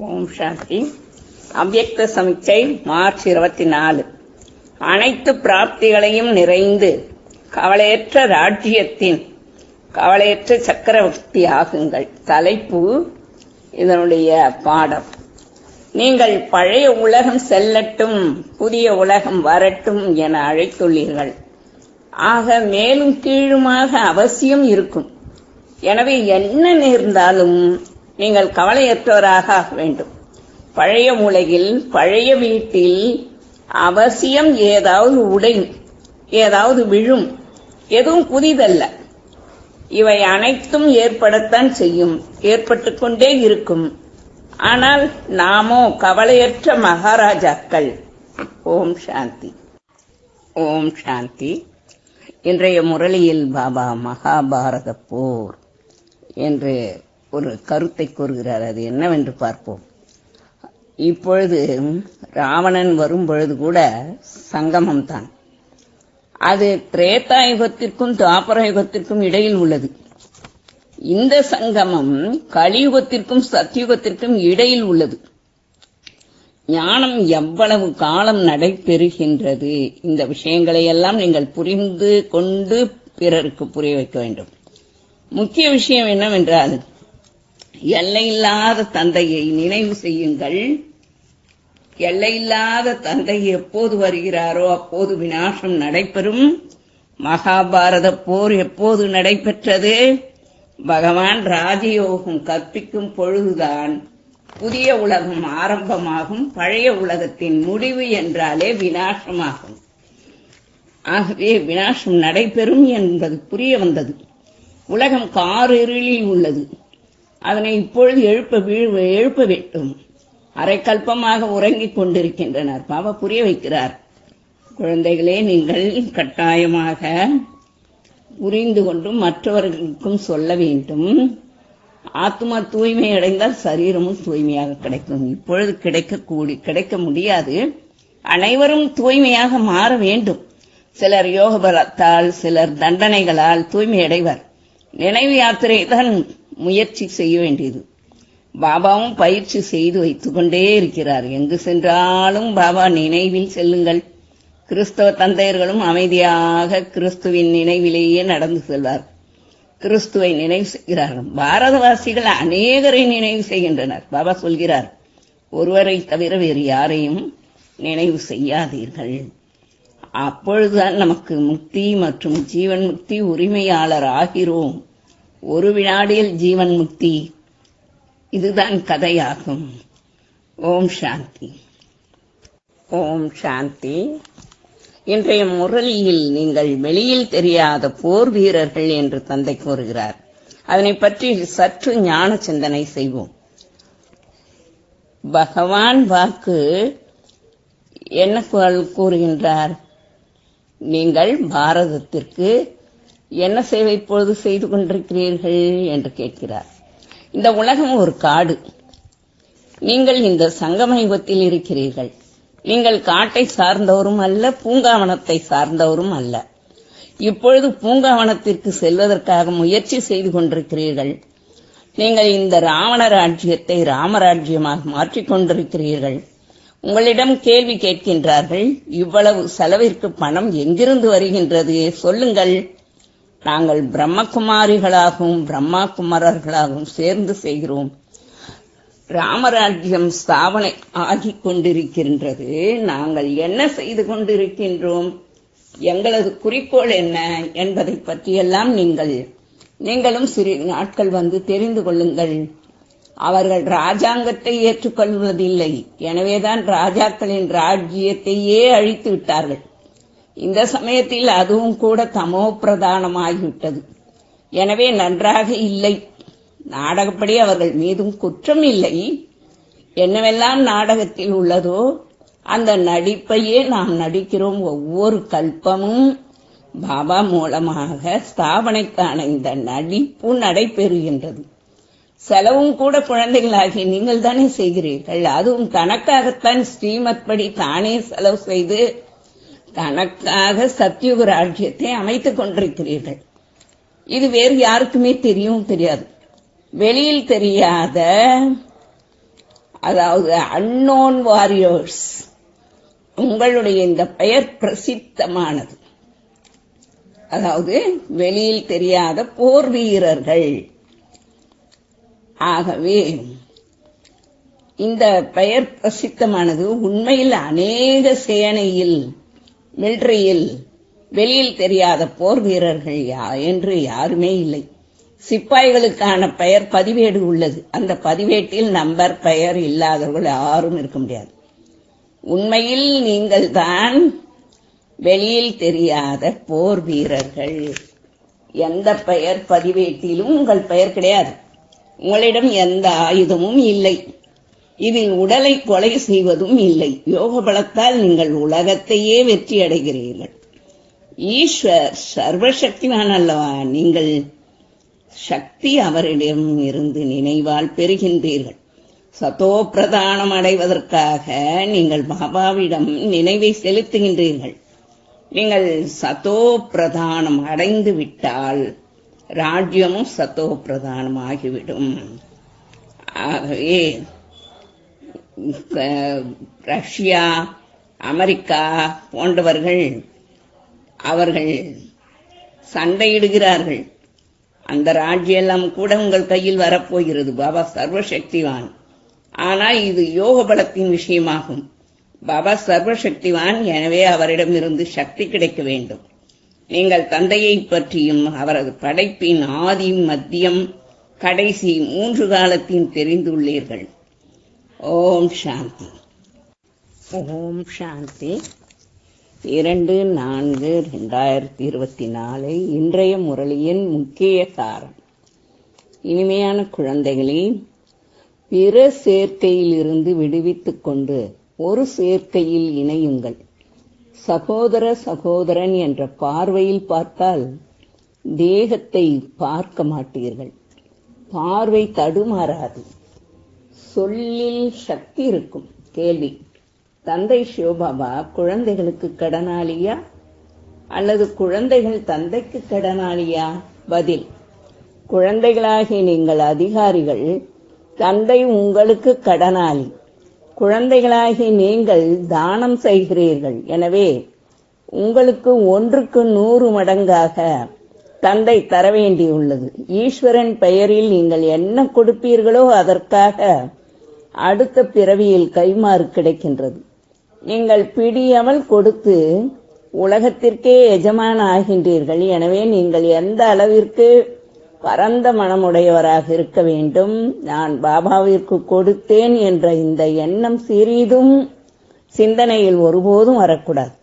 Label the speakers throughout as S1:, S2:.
S1: ஓம் சாந்தி. அவ்யக்த சமிச்சை மார்ச் இருபத்தி நாலு. அனைத்து பிராப்திகளையும் நிறைந்து கவலையற்ற ராஜ்யத்தின் கவலையற்ற சக்கரவர்த்தி ஆகுங்கள். தலைப்பு இதனுடைய பாடம். நீங்கள் பழைய உலகம் செல்லட்டும் புதிய உலகம் வரட்டும் என அழைத்துள்ளீர்கள். ஆக மேலும் கீழுமாக அவசியம் இருக்கும். எனவே என்ன நேர்ந்தாலும் நீங்கள் கவலையற்றவராக ஆக வேண்டும். பழைய உலகில் பழைய வீட்டில் அவசியம் ஏதாவது உடையும் ஏதாவது விழும். எதுவும் புதிதல்ல. இவை அனைத்தும் ஏற்படத்தான் செய்யும் ஏற்பட்டு கொண்டே இருக்கும். ஆனால் நாமோ கவலையற்ற மகாராஜாக்கள். ஓம் சாந்தி. ஓம் சாந்தி. இன்றைய முரளியில் பாபா மகாபாரத போர் என்று ஒரு கருத்தை கூறுகிறார். அது என்னவென்று பார்ப்போம். இப்பொழுது ராவணன் வரும் பொழுது கூட சங்கமம் தான் அது திரேதா யுகத்திற்கும் துவாபர யுகத்திற்கும் இடையில் உள்ளது. இந்த சங்கமம் கலியுகத்திற்கும் சத்தியுகத்திற்கும் இடையில் உள்ளது. ஞானம் எவ்வளவு காலம் நடைபெறுகின்றது? இந்த விஷயங்களை எல்லாம் நீங்கள் புரிந்து கொண்டு பிறருக்கு புரிய வைக்க வேண்டும். முக்கிய விஷயம் என்னவென்றால் எல்லையில்லாத தந்தையை நினைவு செய்யுங்கள். எல்லையில்லாத தந்தை எப்போது வருகிறாரோ அப்போது வினாசம் நடைபெறும். மகாபாரத போர் எப்போது நடைபெற்றது? பகவான் ராஜயோகம் கற்பிக்கும் பொழுதுதான். புதிய உலகம் ஆரம்பமாகும். பழைய உலகத்தின் முடிவு என்றாலே வினாசமாகும் ஆகவே வினாசம் நடைபெறும் என்பது புரிய வந்தது. உலகம் காரிருளில் உள்ளது. அதனை இப்பொழுது எழுப்ப வீழ் எழுப்ப வேண்டும். அரைக்கல்பமாக உறங்கிக் கொண்டிருக்கின்றனர். பாபா புரிய வைக்கிறார். குழந்தைகளே நீங்கள் கட்டாயமாக புரிந்து கொண்டு மற்றவர்களுக்கும் சொல்ல வேண்டும். ஆத்மா தூய்மை அடைந்தால் சரீரமும் தூய்மையாக கிடைக்கும். இப்பொழுது கிடைக்கக்கூடி கிடைக்க முடியாது. அனைவரும் தூய்மையாக மாற வேண்டும். சிலர் யோக பலத்தால் சிலர் தண்டனைகளால் தூய்மை அடைவர் நினைவு யாத்திரை தான் முயற்சி செய்ய வேண்டியது. பாபாவும் பயிற்சி செய்து வைத்துக்கொண்டே இருக்கிறார். எங்கு சென்றாலும் பாபா நினைவில் செல்லுங்கள். கிறிஸ்தவ தந்தையர்களும் அமைதியாக கிறிஸ்துவின் நினைவிலேயே நடந்து செல்வார். கிறிஸ்துவை நினைவு செய்கிறார்கள். பாரதவாசிகள் அநேகரை நினைவு செய்கின்றனர். பாபா சொல்கிறார் ஒருவரை தவிர வேறு யாரையும் நினைவு செய்யாதீர்கள். அப்பொழுதுதான் நமக்கு முக்தி மற்றும் ஜீவன் முக்தி உரிமையாளர் ஆகிறோம் ஒரு வினாடியில் ஜீவன் முக்தி. இதுதான் கதையாகும். ஓம் சாந்தி. ஓம் சாந்தி. இன்றைய முரளியில் நீங்கள் வெளியில் தெரியாத போர் வீரர்கள் என்று தந்தை கூறுகிறார். அதனை பற்றி சற்று ஞான சிந்தனை செய்வோம். பகவான் வாக்கு என்ன கூறுகின்றார்? நீங்கள் பாரதத்திற்கு என்ன சேவை இப்பொழுது செய்து கொண்டிருக்கிறீர்கள்? என்று கேட்கிறார். இந்த உலகம் ஒரு காடு. நீங்கள் இந்த சங்கம யுகத்தில் இருக்கிறீர்கள். நீங்கள் காட்டை சார்ந்தவரும் அல்ல பூங்காவனத்தை சார்ந்தவரும் அல்ல. இப்பொழுது பூங்காவனத்திற்கு செல்வதற்காக முயற்சி செய்து கொண்டிருக்கிறீர்கள். நீங்கள் இந்த ராவண ராஜ்யத்தை ராமராஜ்யமாக மாற்றிக் கொண்டிருக்கிறீர்கள். உங்களிடம் கேள்வி கேட்கின்றார்கள் இவ்வளவு செலவிற்கு பணம் எங்கிருந்து வருகின்றது? சொல்லுங்கள். நாங்கள் பிரம்மகுமாரிகளாகவும் பிரம்மா குமாரர்களாகவும் சேர்ந்து செய்கிறோம். ராமராஜ்யம் ஸ்தாபனை ஆகி கொண்டிருக்கின்றது. நாங்கள் என்ன செய்து கொண்டிருக்கின்றோம்? எங்களது குறிக்கோள் என்ன என்பதை பற்றியெல்லாம் நீங்கள் நீங்களும் சிறு நாட்கள் வந்து தெரிந்து கொள்ளுங்கள். அவர்கள் ராஜாங்கத்தை ஏற்றுக்கொள்வதில்லை. எனவேதான் ராஜாக்களின் ராஜ்யத்தையே அழித்து விட்டார்கள். இந்த சமயத்தில் அதுவும் கூட தமோ பிரதானமாகிவிட்டது. எனவே நன்றாக இல்லை. நாடகப்படி அவர்கள் மீதும் குற்றம் இல்லை. என்னவெல்லாம் நாடகத்தில் உள்ளதோ அந்த நடிப்பையே நாம் நடிக்கிறோம் ஒவ்வொரு கல்பமும். பாபா மூலமாக ஸ்தாபனைக்கான இந்த நடிப்பு நடைபெறுகின்றது. செலவும் கூட குழந்தைகளாகி நீங்கள் தானே செய்கிறீர்கள். அதுவும் தனக்காகத்தான் ஸ்ரீமத் படி தானே செலவு செய்து தனக்காக சத்தியுக ராஜ்யத்தை அமைத்துக் கொண்டிருக்கிறீர்கள். இது வேறு யாருக்குமே தெரியவும் தெரியாது. வெளியில் தெரியாத அதாவது அன்னோன் வாரியர்ஸ் உங்களுடைய இந்த பெயர் பிரசித்தமானது. அதாவது வெளியில் தெரியாத போர் வீரர்கள். ஆகவே இந்த பெயர் பிரசித்தமானது உண்மையில் அநேக சேனையில் மில்ட்ரியில் வெளியில் தெரியாத போர் வீரர்கள் யா என்று யாருமே இல்லை. சிப்பாய்களுக்கான பெயர் பதிவேடு உள்ளது. அந்த பதிவேட்டில் நம்பர் பெயர் இல்லாதவர்கள் யாரும் இருக்க முடியாது. உண்மையில் நீங்கள் தான் வெளியில் தெரியாத போர் வீரர்கள். எந்த பெயர் பதிவேட்டிலும் உங்கள் பெயர் கிடையாது. உங்களிடம் எந்த ஆயுதமும் இல்லை. இதில் உடலை கொலை செய்வதும் இல்லை. யோக பலத்தால் நீங்கள் உலகத்தையே வெற்றி அடைகிறீர்கள். ஈஸ்வர் சர்வசக்திவான் அல்லவா நீங்கள் சக்தி அவரிடம் இருந்து நினைவால் பெறுகின்றீர்கள். சதோ பிரதானம் அடைவதற்காக நீங்கள் பாபாவிடம் நினைவை செலுத்துகின்றீர்கள். நீங்கள் சதோ பிரதானம் அடைந்து விட்டால் ராஜ்யமும் சதோ பிரதானம் ஆகிவிடும் ஆகவே ரஷ்யா அமெரிக்கா போன்றவர்கள் அவர்கள் சண்டையிடுகிறார்கள். அந்த ராஜ்யெல்லாம் கூட உங்கள் கையில் வரப்போகிறது. பாபா சர்வசக்திவான். ஆனால் இது யோக பலத்தின் விஷயமாகும். பாபா சர்வசக்திவான் எனவே அவரிடமிருந்து சக்தி கிடைக்க வேண்டும். நீங்கள் தந்தையை பற்றியும் அவரது படைப்பின் ஆதி மத்தியம் கடைசி மூன்று காலத்தையும் தெரிந்துள்ளீர்கள். ஓம் சாந்தி. ஓம் சாந்தி. இரண்டு நான்கு ரெண்டாயிரத்தி இருபத்தி நாலு இன்றைய முரளியின் முக்கிய சாரம். இனிமையான குழந்தைகளே பிற சேர்க்கையிலிருந்து விடுவித்துக் கொண்டு ஒரு சேர்க்கையில் இணையுங்கள். சகோதர சகோதரன் என்ற பார்வையில் பார்த்தால் தேகத்தை பார்க்க மாட்டீர்கள். பார்வை தடுமாறாது. சொல்லில் சக்தி இருக்கும். கேள்வி. தந்தை சிவபாபா குழந்தைகளுக்கு கடனாளியா? அல்லது குழந்தைகள் தந்தைக்கு கடனாளியா? பதில். குழந்தைகளாகிய நீங்கள் அதிகாரிகள் தந்தை உங்களுக்கு கடனாளி. குழந்தைகளாகிய நீங்கள் தானம் செய்கிறீர்கள். எனவே உங்களுக்கு ஒன்றுக்கு நூறு மடங்காக தந்தை தர வேண்டியுள்ளது ஈஸ்வரன் பெயரில் நீங்கள் என்ன கொடுப்பீர்களோ அதற்காக அடுத்த பிறவியில் கைமாறு கிடைக்கின்றது. நீங்கள் பிடியமல் கொடுத்து உலகத்திற்கே எஜமான ஆகின்றீர்கள் எனவே நீங்கள் எந்த அளவிற்கு பரந்த மனமுடையவராக இருக்க வேண்டும்? நான் பாபாவிற்கு கொடுத்தேன் என்ற இந்த எண்ணம் சிறிதும் சிந்தனையில் ஒருபோதும் வரக்கூடாது.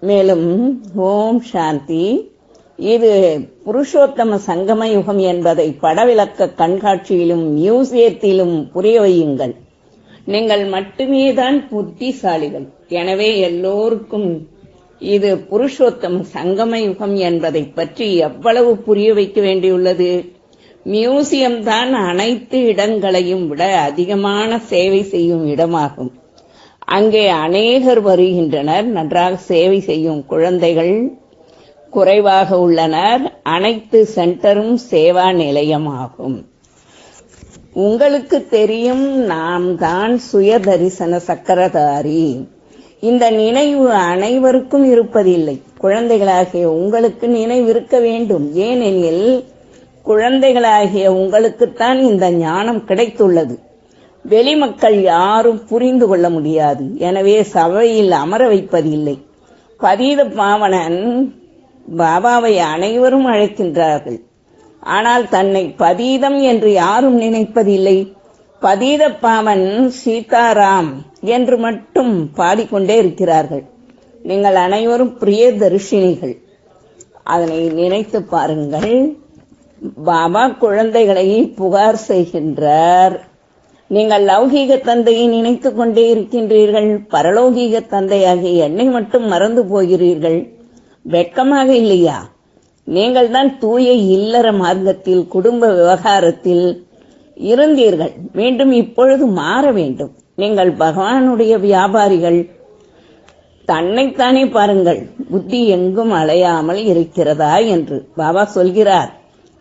S1: மேலும் ஓம் சாந்தி. இது புருஷோத்தம சங்கம யுகம் என்பதை படவிளக்க கண்காட்சியிலும் மியூசியத்திலும் புரிய வையுங்கள். நீங்கள் மட்டுமே தான் புத்திசாலிகள். எனவே எல்லோருக்கும் இது புருஷோத்தம சங்கம யுகம் என்பதை பற்றி எவ்வளவு புரிய வைக்க வேண்டியுள்ளது? மியூசியம் தான் அனைத்து இடங்களையும் விட அதிகமான சேவை செய்யும் இடமாகும். அங்கே அநேகர் வருகின்றனர். நன்றாக சேவை செய்யும் குழந்தைகள் குறைவாக உள்ளனர். அனைத்து சென்டரும் சேவா நிலையமாகும். உங்களுக்கு தெரியும் நாம் தான் சுய தரிசன சக்கரதாரி. இந்த நினைவு அனைவருக்கும் இருப்பதில்லை. குழந்தைகளாகிய உங்களுக்கு நினைவு இருக்க வேண்டும். ஏனெனில் குழந்தைகளாகிய உங்களுக்குத்தான் இந்த ஞானம் கிடைத்துள்ளது. வெளிமக்கள் யாரும் புரிந்து கொள்ள முடியாது. எனவே சபையில் அமர வைப்பதில்லை. பதீத பாவனன் பாபாவை அனைவரும் அழைக்கின்றார்கள். ஆனால் தன்னை பதீதம் என்று யாரும் நினைப்பதில்லை. பதீத பாவன் சீதாராம் என்று மட்டும் பாடிக்கொண்டே இருக்கிறார்கள். நீங்கள் அனைவரும் பிரிய தரிசினிகள் அதனை நினைத்து பாருங்கள். பாபா குழந்தைகளை புகார் செய்கின்றார். நீங்கள் லௌகீக தந்தையை நினைத்துக் கொண்டே இருக்கின்றீர்கள். பரலோகீக தந்தையாகிய என்னை மட்டும் மறந்து போகிறீர்கள். வெட்கமாக இல்லையா? நீங்கள் தான் தூய இல்லற மார்க்கத்தில் குடும்ப விவகாரத்தில் இருந்தீர்கள். மீண்டும் இப்பொழுது மாற வேண்டும். நீங்கள் பகவானுடைய வியாபாரிகள். தன்னைத்தானே பாருங்கள். புத்தி எங்கும் அலையாமல் இருக்கிறதா என்று பாபா சொல்கிறார்.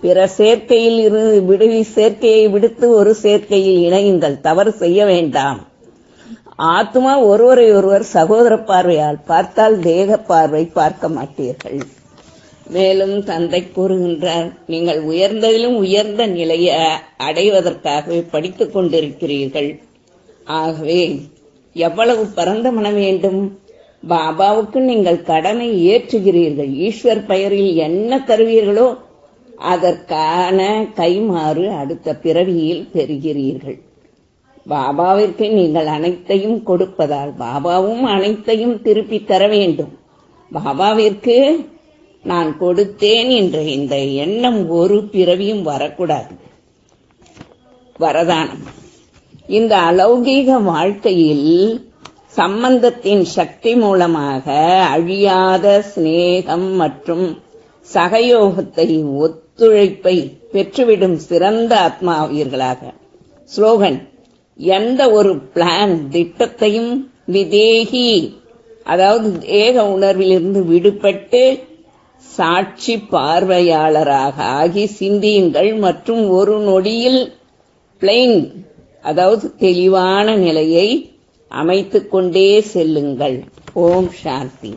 S1: பிற சேர்க்கையில் இருந்து விடுவி சேர்க்கையை விடுத்து ஒரு சேர்க்கையில் இணையுங்கள். தவறு செய்ய வேண்டாம். ஆத்மா ஒருவரை ஒருவர் சகோதர பார்வையால் பார்த்தால் தேக பார்வை பார்க்க மாட்டீர்கள். மேலும் தந்தை கூறுகின்றார் நீங்கள் உயர்ந்ததிலும் உயர்ந்த நிலையை அடைவதற்காகவே படித்துக் கொண்டிருக்கிறீர்கள். ஆகவே எவ்வளவு பரந்த மனம் வேண்டும்? பாபாவுக்கு நீங்கள் கடமை ஏற்றுகிறீர்கள். ஈஸ்வர் பெயரில் என்ன தருவீர்களோ அதற்கான கைமாறு அடுத்த பிறவியில் பெறுகிறீர்கள். பாபாவிற்கு நீங்கள் அனைத்தையும் கொடுப்பதால் பாபாவும் அனைத்தையும் திருப்பி தர வேண்டும். பாபாவிற்கு நான் கொடுத்தேன் என்ற இந்த எண்ணம் ஒரு பிறவியும் வரக்கூடாது. வரதானம். இந்த அலௌகீக வாழ்க்கையில் சம்பந்தத்தின் சக்தி மூலமாக அழியாத சிநேகம் மற்றும் சகயோகத்தை ஒத்துழைப்பை பெற்றுவிடும் சிறந்த ஆத்மாவீர்களாக ஸ்லோகன். எந்த ஒரு பிளான் திட்டத்தையும் விதேகி அதாவது தேக உணர்விலிருந்து விடுபட்டு சாட்சி பார்வையாளராக ஆகி சிந்தியுங்கள் மற்றும் ஒரு நொடியில் பிளைன் அதாவது தெளிவான நிலையை அமைத்து கொண்டே செல்லுங்கள். ஓம் சாந்தி.